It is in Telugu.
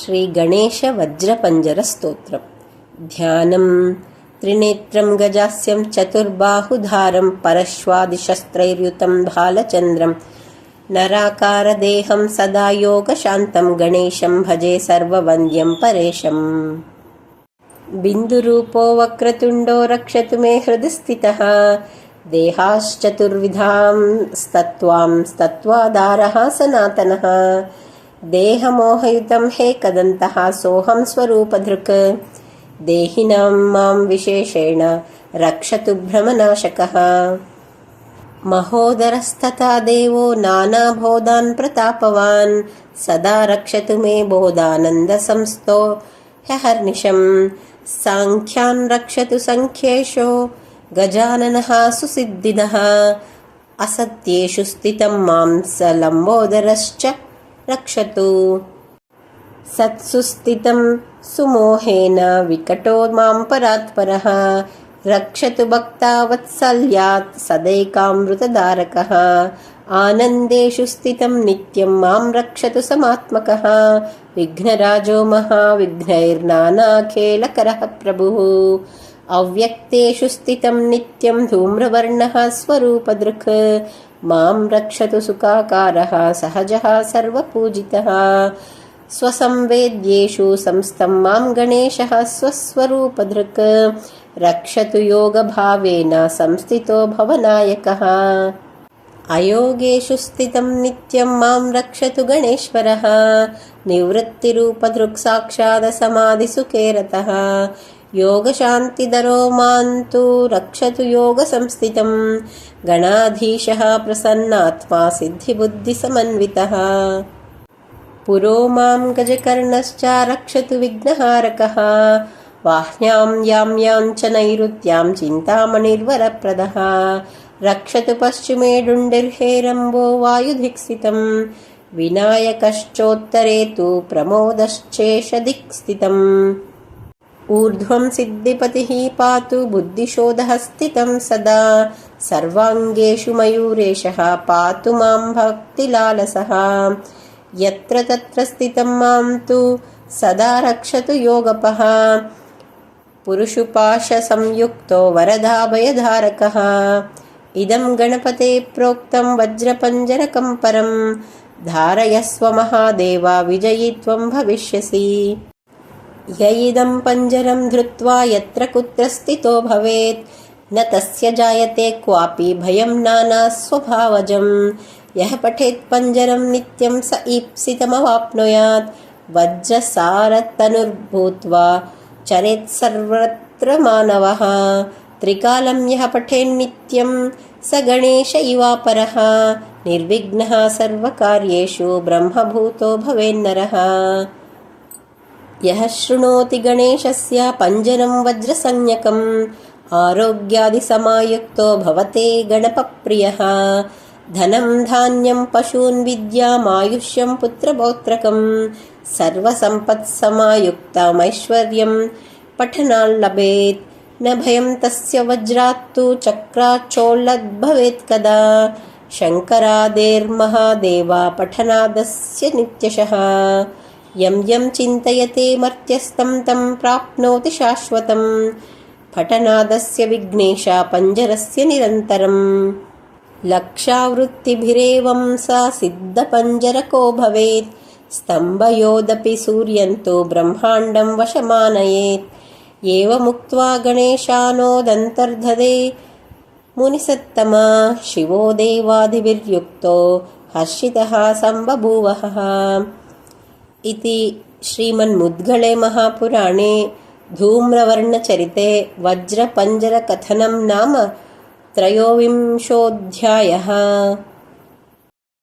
श्रीगणेशवज्रपञ्जरस्तोत्रम् ध्यानं त्रिनेत्रं गजास्यं चतुर्बाहुधारं परश्वादिशस्त्रैर्युतं भालचन्द्रं नराकारदेहं सदा योगशान्तं गणेशं भजे सर्ववन्द्यं परेशम् बिन्दुरूपो वक्रतुण्डो रक्षतु मे हृदि स्थितः देहाश्चतुर्विधां स्तत्वां स्तत्वादारः सनातनः దేహమోహయుతం హే కదంతః సోహం స్వరూపధృక్ దేహినాం మాం విశేషేణ రక్షతు భ్రమనాశకः. మహోదరస్తథా దేవో నానాబోధాన్ ప్రతాపవాన్ సదా రక్షతు మే బోధానందసంస్థో హ్యహర్నిషం సాంఖ్యాన్ రక్షతు సంఖ్యేషో గజాననः సుసిద్ధిదः అసత్యేషు స్థితం మాంసలంబోదరశ్చ రక్షతు. సత్సుస్థితం సుమోహేన వికటో మాంపరాత్పరః రక్షతు భక్తావత్సల్యాత్ సదైకామృతధారక. ఆనందేషు స్థితం నిత్యం మాం రక్షతు సమాత్మక. విఘ్నరాజో మహావిఘ్నైర్నానాఖేళకర ప్రభు. अव्यक्तेषु स्थितं नित्यं धूम्रवर्णः स्वरूपदृक्। मां रक्षतु सुखाकारः सहजः सर्वपूजितः। स्वसंवेद्येषु संस्थं मां गणेशः स्वस्वरूपधृक् रक्षतु योगभावेन संस्थितो भवनायकः अयोगेषु स्थितं नित्यं मां रक्षतु गणेश्वरः। निवृत्तिरूपधृक् साक्षादसमाधिसुखे रतः योगशान्तिदरो मां तु रक्षतु योगसंस्थितं। गणाधीशः प्रसन्नात्मा सिद्धिबुद्धिसमन्वितः। पुरो मां गजकर्णश्च रक्षतु विघ्नहारकः। वाह्यां यां च नैऋत्यां चिन्तामणिर्वरप्रदः रक्षतु पश्चिमे डुण्डिर्हेरम्बो वायुधिक्स्थितं विनायकश्चोत्तरे तु प्रमोदश्चेषदिक् स्थितम् ऊर्ध्वं सिद्धिपतिः पातु बुद्धिशोधः स्थितं सदा सर्वाङ्गेषु मयूरेशः पातु मां भक्तिलालसः यत्र तत्र स्थितं मां तु सदा रक्षतु योगपः पुरुषुपाशसंयुक्तो वरदाभयधारकः इदं गणपते प्रोक्तं वज्रपञ्जरकं परं धारयस्व महादेवा विजयी त्वं भविष्यसि य इदं पञ्जरं धृत्वा यत्र कुत्र स्थितो भवेत् न तस्य जायते क्वापि भयं नानास्वभावजं यः पठेत् पञ्जरं नित्यं स ईप्सितमवाप्नुयात् वज्रसारतनुर्भूत्वा चरेत् सर्वत्र मानवः త్రికాలం యహ పఠేన్నిత్యం స గణేష ఇవాపర నిర్విఘ్న సర్వకార్యేషు బ్రహ్మభూతో భవేన్నర యహ శృణోతి గణేశస్య పంజరం వజ్రసంజ్ఞకం ఆరోగ్యాదిసమాయుక్తో భవతే గణపప్రియ ధనం ధాన్యం పశూన్ విద్యామాయుష్యం పుత్రపౌత్రకం సర్వసంపత్సమాయుక్తమైశ్వర్యం పఠనాల్లభేత్ न భయం తస్య వజ్రాత్తు చక్రాచోళద్భవేత్ కదా శంకరాదేర్మహాదేవా పఠనాదస్య నిత్యశ. యం యం చింతయతే మర్త్యస్తం తం ప్రాప్నోతి శాశ్వతం. పఠనాదస్య విఘ్నేశ పంజరస్య నిరంతరం. లక్షావృత్తిభిరేవం సా సిద్ధపంజరకో భవేత్. స్తంభయోదపి సూర్యంతో బ్రహ్మాండం వశమానయేత్. एवमुक्त्वा गणेशानोदन्तर्धदे मुनिसत्तमा शिवो देवादिभिर्युक्तो हर्षितः सम्बभूवः। इति श्रीमन्मुद्गळे महापुराणे धूम्रवर्णचरिते वज्रपञ्जरकथनं नाम त्रयोविंशोऽध्यायः